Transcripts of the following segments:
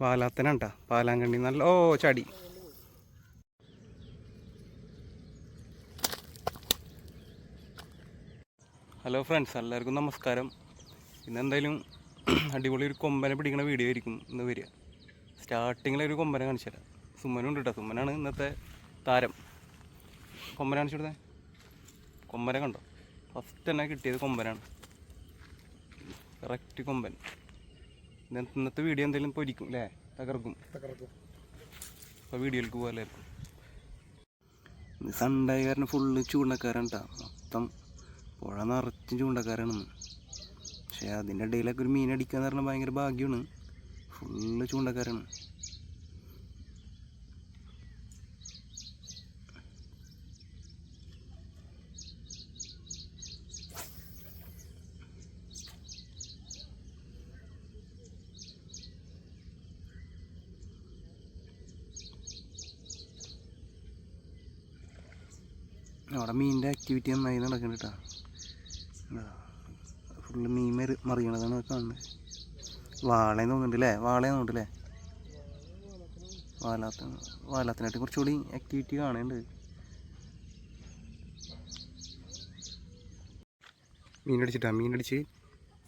പാലാത്തനാട്ടാ പാലാങ്കണ്ണി. നല്ല ഓ ചാടി. Hello friends എല്ലാവർക്കും നമസ്കാരം. ഇന്ന് എന്തായാലും അടിപൊളി ഒരു കൊമ്പനെ പിടിക്കുന്ന വീഡിയോ ആയിരിക്കും ഇന്ന് വരിക. സ്റ്റാർട്ടിങ്ങിൽ ഒരു കൊമ്പനെ കാണിച്ചു തരാം. സുമ്മനും ഉണ്ട് കേട്ടോ സുമ്മനാണ് ഇന്നത്തെ താരം. കൊമ്പനെ കാണിച്ചു കൊടുത്തേ. കൊമ്പനെ കണ്ടോ? ഫസ്റ്റ് തന്നെ കിട്ടിയത് കൊമ്പനാണ്. കറക്റ്റ് കൊമ്പൻ. ഇന്നത്തെ വീഡിയോ എന്തെങ്കിലും പൊരിക്കും അല്ലേ തകർക്കും. തകർക്കും. അപ്പോൾ വീഡിയോയിലേക്ക് പോകാല്ലായിരിക്കും സൺഡേ കാരണം ഫുള്ള് ചൂണ്ടക്കാരാണ് കേട്ടോ മൊത്തം പുഴ നിറച്ചും ചൂണ്ടക്കാരാണ് പക്ഷേ അതിന്റെ ഇടയിലൊക്കെ ഒരു മീൻ അടിക്കുക എന്ന് പറഞ്ഞാൽ ഭയങ്കര ഭാഗ്യമാണ് ഫുള്ള് ചൂണ്ടക്കാരാണ്. അവിടെ മീനിന്റെ ആക്ടിവിറ്റി നന്നായി നടക്കുന്നുണ്ട് കേട്ടോ. ഫുള്ള് മീൻ മറി മറിയണതാണ് കാണുന്നത് വാളയെന്ന് തോന്നുന്നുണ്ട് അല്ലേ വാളയെന്ന് തോന്നുന്നുണ്ട് അല്ലേ വാലാത്ത വാലാത്തിനായിട്ട് കുറച്ചുകൂടി ആക്ടിവിറ്റി കാണുന്നുണ്ട്. മീനടിച്ചിട്ടാ മീനടിച്ച്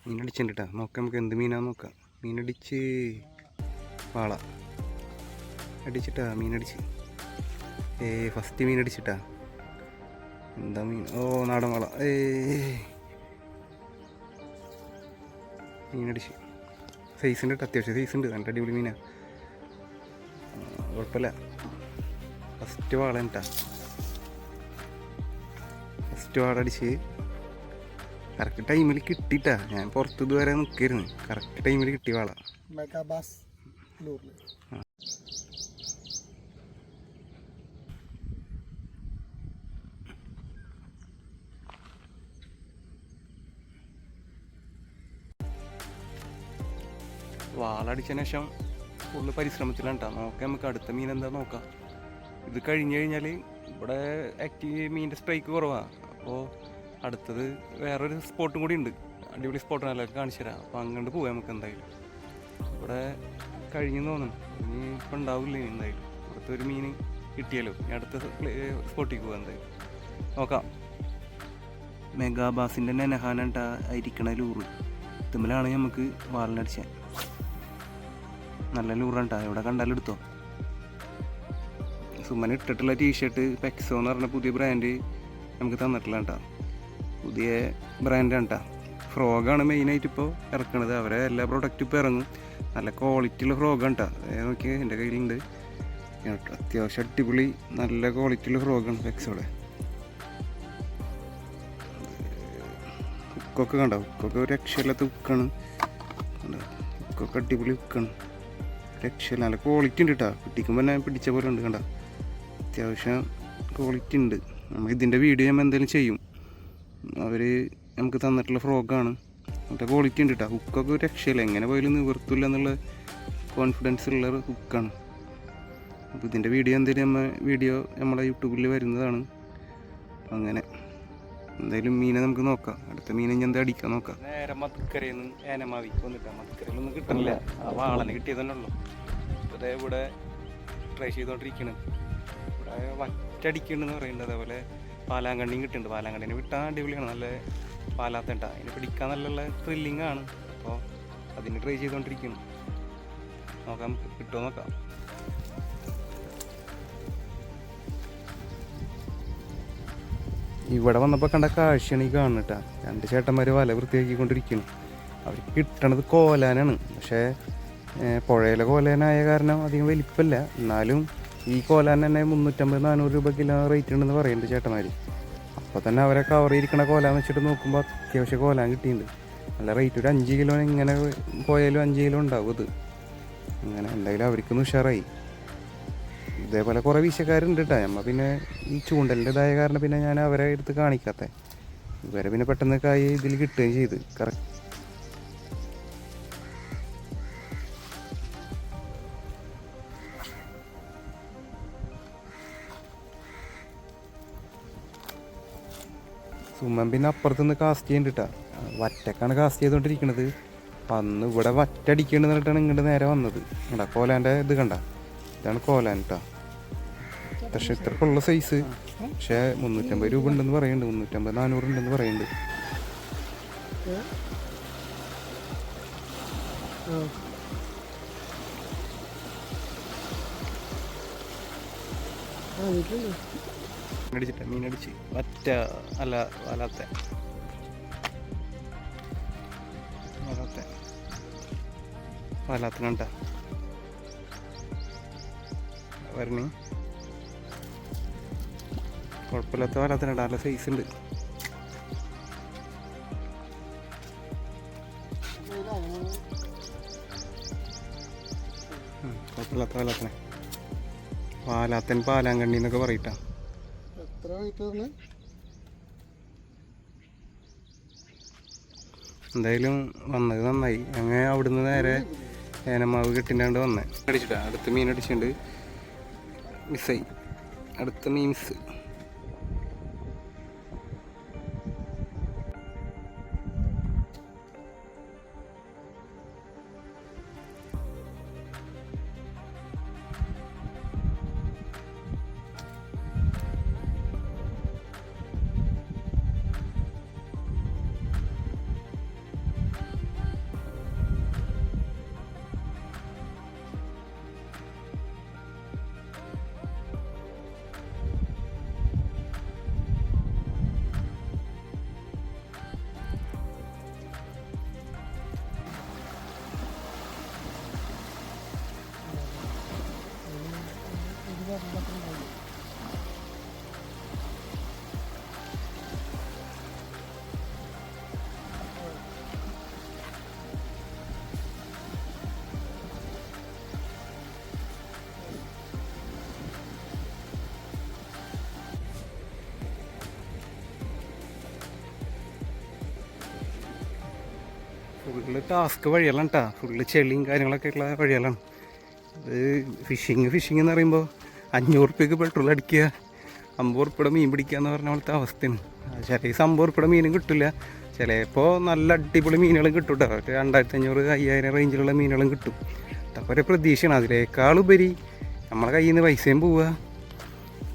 മീനടിച്ചിട്ടുണ്ട് കേട്ടോ നോക്കാം നമുക്ക് എന്ത് മീനാന്ന് നോക്കാം. മീനടിച്ച് വാള. അടിച്ചിട്ടാ മീനടിച്ച്. ഏ ഫസ്റ്റ് മീനടിച്ചിട്ടാ. എന്താ മീൻ? ഓ നാടൻ വള ഏ മീനടിച്ച്. സൈസ് ഉണ്ട് അത്യാവശ്യം സൈസ് ഉണ്ട് നല്ല അടിപൊളി മീനാ. കുഴപ്പമില്ല. ഫസ്റ്റ് വാള കേട്ടാ ഫസ്റ്റ് വാള അടിച്ച്. കറക്റ്റ് ടൈമിൽ കിട്ടിയിട്ടാ. ഞാൻ പുറത്ത് ഇതുവരെ നിൽക്കായിരുന്നു കറക്റ്റ് ടൈമിൽ കിട്ടിയ വാള. വാളടിച്ചതിന് ശേഷം ഫുള്ള് പരിശ്രമത്തിലാണ് നോക്കാം നമുക്ക് അടുത്ത മീൻ എന്താ നോക്കാം. ഇത് കഴിഞ്ഞ് കഴിഞ്ഞാൽ ഇവിടെ ആക്റ്റീവ് മീനിന്റെ സ്ട്രൈക്ക് കുറവാണ് അപ്പോൾ അടുത്തത് വേറൊരു സ്പോട്ടും കൂടി ഉണ്ട്. അടിപൊളി സ്പോട്ടാണ് എല്ലാവർക്കും കാണിച്ചു തരാം. അപ്പോൾ അങ്ങോട്ട് പോവാം നമുക്ക് എന്തായാലും. ഇവിടെ കഴിഞ്ഞു തോന്നുന്നു. ഇനി ഇപ്പം ഉണ്ടാവില്ല ഇനി എന്തായാലും. ഇവിടുത്തെ ഒരു മീൻ കിട്ടിയാലോ ഇനി അടുത്ത സ്പോട്ടിൽ പോകാം എന്തായാലും. നോക്കാം. മെഗാബാസിന്റെ നെനഹാനാട്ടാ ഇരിക്കണ ലൂറ്. ഇതുമ്മലാണ് നമുക്ക് വാളിനടിച്ചാൽ നല്ല ലൂറാണ് കേട്ടോ എവിടെ കണ്ടാലും എടുത്തോ? സുമൻ ഇട്ടിട്ടുള്ള ടീഷർട്ട് പെക്സോ എന്ന് പറഞ്ഞ പുതിയ ബ്രാൻഡ് നമുക്ക് തന്നിട്ടില്ല കേട്ടോ പുതിയ ബ്രാൻഡാണ് കേട്ടോ ഫ്രോഗാണ് മെയിനായിട്ട് ഇപ്പോൾ ഇറക്കണത്. അവരെ എല്ലാ പ്രൊഡക്റ്റും ഇപ്പോൾ ഇറങ്ങും. നല്ല ക്വാളിറ്റിയുള്ള ഫ്രോഗാണ് കേട്ടോ അതേ നോക്കി എന്റെ കയ്യിലുണ്ട്. അത്യാവശ്യം അടിപൊളി നല്ല ക്വാളിറ്റിയുള്ള ഫ്രോഗാണ് പെക്സോടെ ഹുക്കൊക്കെ കണ്ടോ? ഹുക്കൊക്കെ ഒരു രക്ഷയില്ലാത്ത ഹുക്കാണ് ഉക്കൊക്കെ അടിപൊളി ഹുക്കാണ് രക്ഷയില്ല നല്ല ക്വാളിറ്റി ഉണ്ട് കേട്ടോ പിടിക്കുമ്പോൾ തന്നെ പിടിച്ച പോലെ ഉണ്ട് കണ്ട. അത്യാവശ്യം ക്വാളിറ്റി ഉണ്ട്. നമുക്ക് ഇതിന്റെ വീഡിയോ നമ്മൾ എന്തെങ്കിലും ചെയ്യും. അവർ നമുക്ക് തന്നിട്ടുള്ള ഫ്രോഗാണ് നല്ല ക്വാളിറ്റി ഉണ്ട് കേട്ടോ ഹുക്കൊക്കെ ഒരു രക്ഷയില്ല. എങ്ങനെ പോയാലും നിവർത്തില്ല എന്നുള്ള കോൺഫിഡൻസ് ഉള്ള ഒരു ഹുക്കാണ് അപ്പോൾ ഇതിന്റെ വീഡിയോ എന്തെങ്കിലും നമ്മൾ വീഡിയോ നമ്മളെ യൂട്യൂബിൽ വരുന്നതാണ്. അങ്ങനെ. എന്തായാലും മീനെ നമുക്ക് നോക്കാം. അടുത്ത മീനെ ഞാൻ എന്താ അടിക്കാൻ നോക്കാം. നേരെ മത്കരയിൽ നിന്ന് ഏനമാവിക്ക് വന്നിട്ടാ. ഒന്നും കിട്ടണില്ല. ആ വാളനെ കിട്ടിയത് തന്നെ ഉള്ളു അതേ ഇവിടെ ട്രൈ ചെയ്തുകൊണ്ടിരിക്കണ് ഇവിടെ വറ്റടിക്കണെന്ന് പറയുന്നുണ്ട്. അതേപോലെ പാലാങ്കണ്ണിയും കിട്ടുന്നുണ്ട് പാലാങ്കണ്ണിനെ വിട്ടാൽ അടിപൊളിയാണ്. നല്ല പാലാത്തണ്ട. അതിനെ പിടിക്കാൻ നല്ല ത്രില്ലിംഗ് ആണ്. അപ്പോൾ അതിന് ട്രൈ ചെയ്തുകൊണ്ടിരിക്കുന്നു നോക്കാം. കിട്ടുമോ നോക്കാം. ഇവിടെ വന്നപ്പോൾ കണ്ട കാഴ്ചയാണ് ഈ കാണുന്നിട്ട രണ്ട് ചേട്ടന്മാർ വല വൃത്തിയാക്കിക്കൊണ്ടിരിക്കുന്നു അവർ കിട്ടണത് കോലാനാണ്. പക്ഷേ പുഴയിലെ കോലാനായ കാരണം അധികം വലിപ്പമില്ല എന്നാലും ഈ കോലാൻ തന്നെ മുന്നൂറ്റമ്പത് നാനൂറ് രൂപ കിലോ റേറ്റ് ഉണ്ടെന്ന് പറയുന്നുണ്ട് ചേട്ടന്മാർ അപ്പോൾ തന്നെ അവരെ കവർ ചെയ്തിരിക്കണ കോലാൻ വെച്ചിട്ട് നോക്കുമ്പോൾ അത്യാവശ്യം കോലാൻ കിട്ടിയിട്ടുണ്ട് നല്ല റേറ്റ് ഒരു അഞ്ച് കിലോ ഇങ്ങനെ പോയാലും അഞ്ച് കിലോ ഉണ്ടാവും ഇത് അങ്ങനെ എന്തായാലും അവർക്കൊന്ന് ഉഷാറായി. ഇതേപോലെ കുറേ വീശക്കാരുണ്ട് കേട്ടോ നമ്മൾ പിന്നെ ഈ ചൂണ്ടലിന്റെ ഇതായ കാരണം പിന്നെ ഞാൻ അവരെ എടുത്ത് കാണിക്കാത്ത. ഇവരെ പിന്നെ പെട്ടെന്ന് കായ് ഇതിൽ കിട്ടുകയും ചെയ്ത്. കറക്റ്റ് സുമൻ പിന്നെ അപ്പുറത്ത് നിന്ന് കാസ്റ്റ് ചെയ്യുന്നുണ്ട് കേട്ടോ വറ്റക്കാണ് കാസ്റ്റ് ചെയ്തുകൊണ്ടിരിക്കുന്നത് അന്ന് ഇവിടെ വറ്റടിക്കേണ്ടെന്ന് പറഞ്ഞിട്ടാണ് ഇങ്ങോട്ട് നേരെ വന്നത്. കണ്ട കോലാന്റെ ഇത് കണ്ട? ഇതാണ് കോലാൻ കേട്ടോ പക്ഷെ ഇത്രക്കുള്ള സൈസ് പക്ഷേ മുന്നൂറ്റമ്പത് രൂപ ഉണ്ടെന്ന് പറയുന്നുണ്ട് മുന്നൂറ്റമ്പത് നാനൂറ് ഉണ്ടെന്ന് പറയുന്നുണ്ട് മീനടിച്ച്. വരണി. കുഴപ്പമില്ലാത്ത വലാത്തിനുണ്ട് നല്ല സൈസ് ഉണ്ട്. കുഴപ്പമില്ലാത്ത വലാത്തനെ പാലാത്തൻ പാലാങ്കണ്ണി എന്നൊക്കെ പറയട്ടാ. എത്ര എന്തായാലും വന്നത് നന്നായി. അങ്ങനെ അവിടുന്ന് നേരെ ഏനമാവ് കെട്ടിണ്ടാണ്ട് വന്നേ. അടിച്ചിട്ടാ അടുത്ത മീൻ അടിച്ചിട്ടുണ്ട്. മിസ്സായി അടുത്ത മീൻസ് മിസ് ഫുള്ള് ടാസ്ക് വഴിയെല്ലാം കേട്ടാ ഫുള്ള് ചെളിയും കാര്യങ്ങളൊക്കെ ഉള്ള വഴിയല്ലാണ് ഇത് ഫിഷിങ് ഫിഷിങ് എന്ന് പറയുമ്പോൾ അഞ്ഞൂറ് റുപ്യക്ക് പെട്രോൾ അടിക്കുക. അമ്പത് ഉറുപ്പിയുടെ മീൻ പിടിക്കുക എന്ന് പറഞ്ഞ പോലത്തെ അവസ്ഥയാണ്. ചില അമ്പത് ഉറുപ്പിയുടെ മീനും കിട്ടില്ല ചിലപ്പോൾ നല്ല അടിപൊളി മീനുകളും കിട്ടും കേട്ടോ രണ്ടായിരത്തി അഞ്ഞൂറ് അയ്യായിരം റേഞ്ചിലുള്ള മീനുകളും കിട്ടും. അപ്പോൾ ഒരു പ്രതീക്ഷയാണ്. അതിനേക്കാളുപരി നമ്മളെ കയ്യിൽ നിന്ന് പൈസയും പോവുക.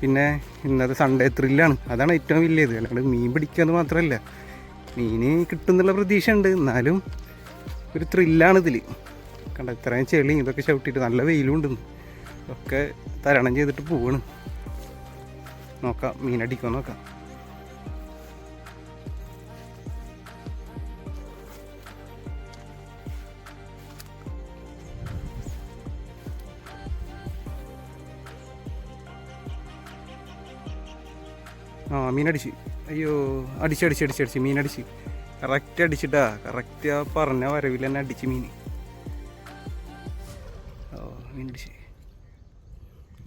പിന്നെ ഇന്നത്തെ സൺഡേ ത്രില്ലാണ് അതാണ് ഏറ്റവും വലിയത്. അല്ലാണ്ട് മീൻ പിടിക്കുക മാത്രമല്ല മീൻ കിട്ടുന്നുള്ള പ്രതീക്ഷ ഉണ്ട് എന്നാലും ഒരു ത്രില്ലാണ് ഇതിൽ കണ്ട ഇത്രയും ചെളി ഇതൊക്കെ ചവിട്ടിയിട്ട് നല്ല വെയിലും ഉണ്ട് ഇന്ന്. ഒക്കെ തരണം ചെയ്തിട്ട് പോവാണ്. നോക്കാം മീനടിക്കുമോ നോക്കാം. ആ മീനടിച്ച്. അയ്യോ അടിച്ച് അടിച്ച് അടിച്ച് അടിച്ച് മീനടിച്ച്. കറക്റ്റ് അടിച്ചിട്ടാ. കറക്റ്റ് ആ പറഞ്ഞ വരവിൽ തന്നെ അടിച്ച് മീൻ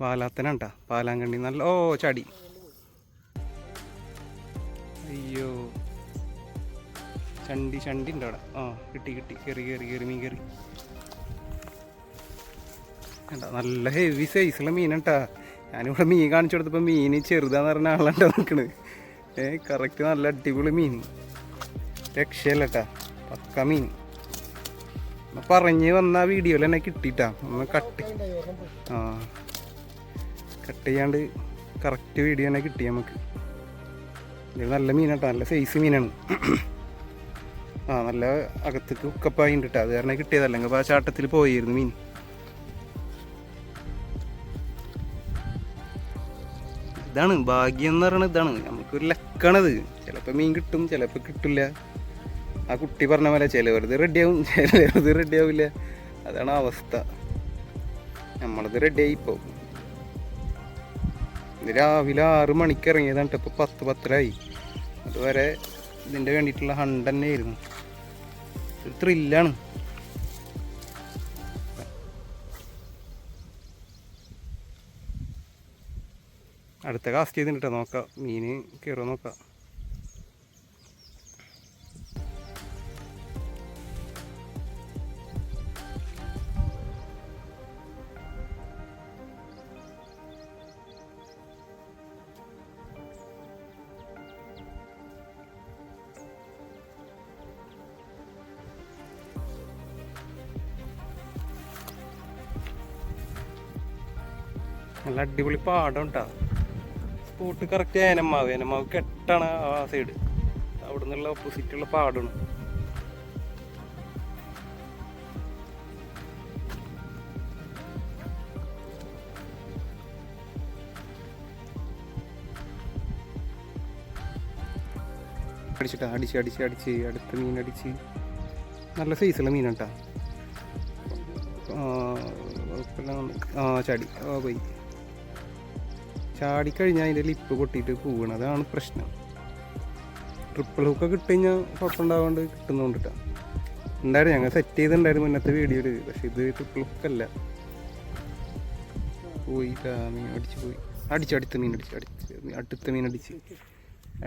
പാലാത്തനുണ്ടാ. പാലാങ്കണ്ണി നല്ല ഓ ചടി. അയ്യോ. ചണ്ടി ചണ്ടി ഉണ്ട് അവിടെ? ആ കിട്ടി കിട്ടി. കയറി കയറി കയറി മീൻ കയറി. കണ്ട? നല്ല ഹെവി സൈസുള്ള മീനട്ടാ. ഞാനിവിടെ മീൻ കാണിച്ചു കൊടുത്തപ്പോൾ മീൻ ചെറുതാന്ന് പറഞ്ഞ ആളാണ്ടാ നിൽക്കണ് ഏ കറക്റ്റ് നല്ല അടിപൊളി മീൻ. രക്ഷയല്ലട്ടാ. പക്ക മീൻ. പറഞ്ഞ് വന്ന വീഡിയോയിൽ തന്നെ കിട്ടിട്ടാ. ഒന്ന് കട്ട് ആ. കട്ട് ചെയ്യാണ്ട് കറക്റ്റ് വീഡിയോ തന്നെ കിട്ടി നമുക്ക് ഇത് നല്ല മീനാട്ടോ നല്ല സൈസ് മീനാണ്. ആ നല്ല അകത്തേക്ക് ഉക്കപ്പായി ഉണ്ട് അത് കാരണം കിട്ടിയത് അല്ലെങ്കിൽ ആ ചാട്ടത്തിൽ പോയിരുന്നു മീൻ. ഇതാണ് ഭാഗ്യം എന്ന് പറയുന്നത് ഇതാണ്. നമുക്കൊരു ലക്കാണത്. ചിലപ്പോൾ മീൻ കിട്ടും ചിലപ്പോൾ കിട്ടില്ല. ആ കുട്ടി പറഞ്ഞ പോലെ ചിലവരത് റെഡിയാവും ചിലവരത് റെഡിയാവില്ല അതാണ് അവസ്ഥ. നമ്മളത് റെഡിയായി ഇത് രാവിലെ ആറ് മണിക്ക് ഇറങ്ങിയതാണ് ട്ടോ. ഇപ്പൊ പത്ത് പത്തരായി. അതുവരെ ഇതിന്റെ വേണ്ടിയിട്ടുള്ള ഹണ്ട് തന്നെയായിരുന്നു. ഒരു ത്രില്ലാണ് അടുത്ത കാസ്റ്റ് ചെയ്തിട്ട് നോക്കാം. മീൻ കയറുമോ നോക്കാം. നല്ല അടിപൊളി പാടം കേട്ടാ സ്പോട്ട് കറക്റ്റ് ഏനമാവ് ഏനമാവ് കെട്ടാണ് ആ സൈഡ് അവിടെ നിന്നുള്ള ഓപ്പോസിറ്റുള്ള പാടമാണ് അടിച്ചിട്ടാ അടിച്ച് അടിച്ച് അടിച്ച്. അടുത്ത മീൻ അടിച്ച്. നല്ല സൈസുള്ള മീനാട്ടാ. ആ ചാടി. ആ പോയി. ചാടിക്കഴിഞ്ഞാൽ അതിന്റെ ലിപ്പ് പൊട്ടിയിട്ട് പോവുകയാണ് അതാണ് പ്രശ്നം. ട്രിപ്പിൾ ഹുക്ക് കിട്ടിക്കഴിഞ്ഞാൽ കുഴപ്പമുണ്ടാവാണ്ട് കിട്ടുന്നോണ്ടിട്ടാണ് ഉണ്ടായിരുന്നു ഞങ്ങൾ സെറ്റ് ചെയ്തിട്ടുണ്ടായിരുന്നു മുന്നത്തെ വീഡിയോയിൽ പക്ഷെ ഇത് ട്രിപ്പിൾ ഹുക്കല്ല പോയി മീൻ അടിച്ച് പോയി. അടിച്ച് അടുത്ത മീൻ അടിച്ച് അടിച്ച് അടുത്ത മീൻ അടിച്ച്.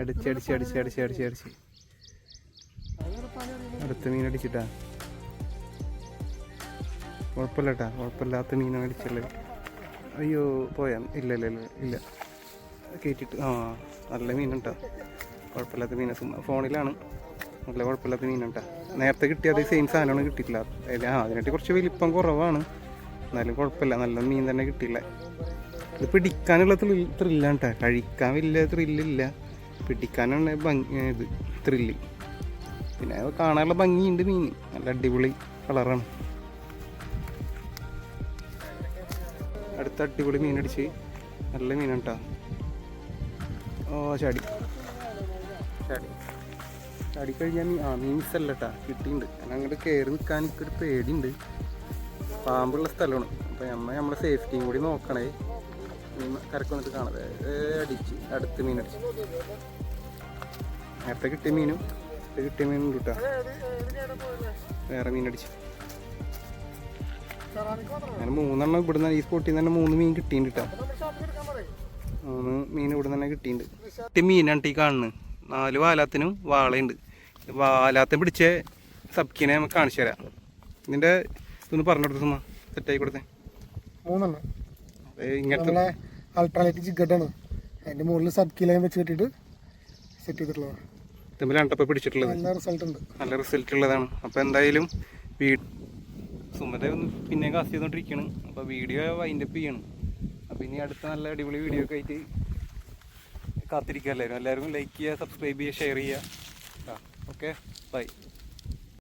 അടിച്ച് അടിച്ച് അടിച്ച് അടിച്ച് അടിച്ച് അടിച്ച്. അടുത്ത മീൻ അടിച്ചിട്ടാ. കുഴപ്പമില്ല കേട്ടാ കുഴപ്പമില്ലാത്ത മീനാണ് അടിച്ചുള്ളത്. അയ്യോ പോയാ? ഇല്ല ഇല്ല ഇല്ല ഇല്ല. കയറ്റിട്ട് ആ നല്ല മീനുണ്ടാ. കുഴപ്പമില്ലാത്ത മീന. ഫോണിലാണ്. നല്ല കുഴപ്പമില്ലാത്ത മീനുണ്ടാ. നേരത്തെ കിട്ടിയ അതേ സെയിം സാധനമാണ് കിട്ടിയിട്ടില്ല. ആ അതിനായിട്ട് കുറച്ച് വലിപ്പം കുറവാണ്. എന്നാലും കുഴപ്പമില്ല. നല്ല മീൻ തന്നെ കിട്ടിയില്ല. ഇത് പിടിക്കാനുള്ള ത്രിൽ ത്രില്ലാണ് കേട്ടോ കഴിക്കാൻ വലിയ ത്രില്ലില്ല പിടിക്കാനാണ് ഭംഗി ഇത് ത്രില്ല് പിന്നെ കാണാനുള്ള ഭംഗിയുണ്ട് മീൻ. നല്ല അടിപൊളി കളറാണ് അടുത്ത അടിപൊളി മീനടിച്ച്. നല്ല മീനാണ് കേട്ടോ ഓ ചാടി. ചാടി. ചാടി കഴിഞ്ഞാൽ ആ മീൻസ് അല്ല കേട്ടാ കിട്ടിയിട്ടുണ്ട് ഞാൻ അങ്ങോട്ട് കയറി നിൽക്കാൻ എനിക്കൊരു പേടിയുണ്ട്. പാമ്പുള്ള സ്ഥലമാണ്. അപ്പോൾ നമ്മൾ നമ്മളെ സേഫ്റ്റിയും കൂടി നോക്കണേ. മീൻ കരക്ക് വന്നിട്ട് കാണാതെ അടിച്ച് അടുത്ത് മീൻ അടിച്ച്. നേരത്തെ കിട്ടിയ മീനും കിട്ടിയ മീനും കിട്ടാ വേറെ മീൻ അടിച്ച് അങ്ങനെ മൂന്നെണ്ണം ഇവിടുന്ന് ഈ സ്പോട്ടിൽ നിന്ന് തന്നെ മൂന്ന് മീൻ കിട്ടിയിട്ടുണ്ട് കേട്ടോ മൂന്ന് മീൻ ഇവിടെ തന്നെ കിട്ടിയിട്ടുണ്ട് കിട്ടിയ മീനാണ് ഈ കാണുന്നത്. നാല് വാലാത്തിനും വാളയുണ്ട്. വാലാത്ത പിടിച്ച സബ്ക്കിനെ നമുക്ക് കാണിച്ചു തരാം. ഇതിന്റെ ഇതൊന്ന് പറഞ്ഞു കൊടുത്തു സുമ സെറ്റായി കൊടുത്തേ. മൂന്നെണ്ണം. ഇങ്ങനത്തെ അൾട്രാലൈറ്റ് ജിഗഡാണ് അതിന്റെ മുകളിൽ സബ് കിലയം വെച്ച് കെട്ടിയിട്ട് സെറ്റ് ചെയ്തിട്ടുള്ളതാണ്. തമ്മിലാണ് ഇപ്പോൾ പിടിച്ചിട്ടുള്ളത്. നല്ല റിസൾട്ട് ഉണ്ട്. നല്ല റിസൾട്ട് ഉള്ളതാണ്. അപ്പോൾ എന്തായാലും വീ സുമത ഒന്ന് പിന്നെ കാസ്റ്റ് ചെയ്തുകൊണ്ടിരിക്കുകയാണ് അപ്പോൾ വീഡിയോ വൈൻഡപ്പ് ചെയ്യണം. അപ്പോൾ ഇനി അടുത്ത നല്ല അടിപൊളി വീഡിയോ ഒക്കെ ആയിട്ട് കാത്തിരിക്കുക എല്ലാവരും. എല്ലാവരും ലൈക്ക് ചെയ്യുക സബ്സ്ക്രൈബ് ചെയ്യുക ഷെയർ ചെയ്യുക. Okay bye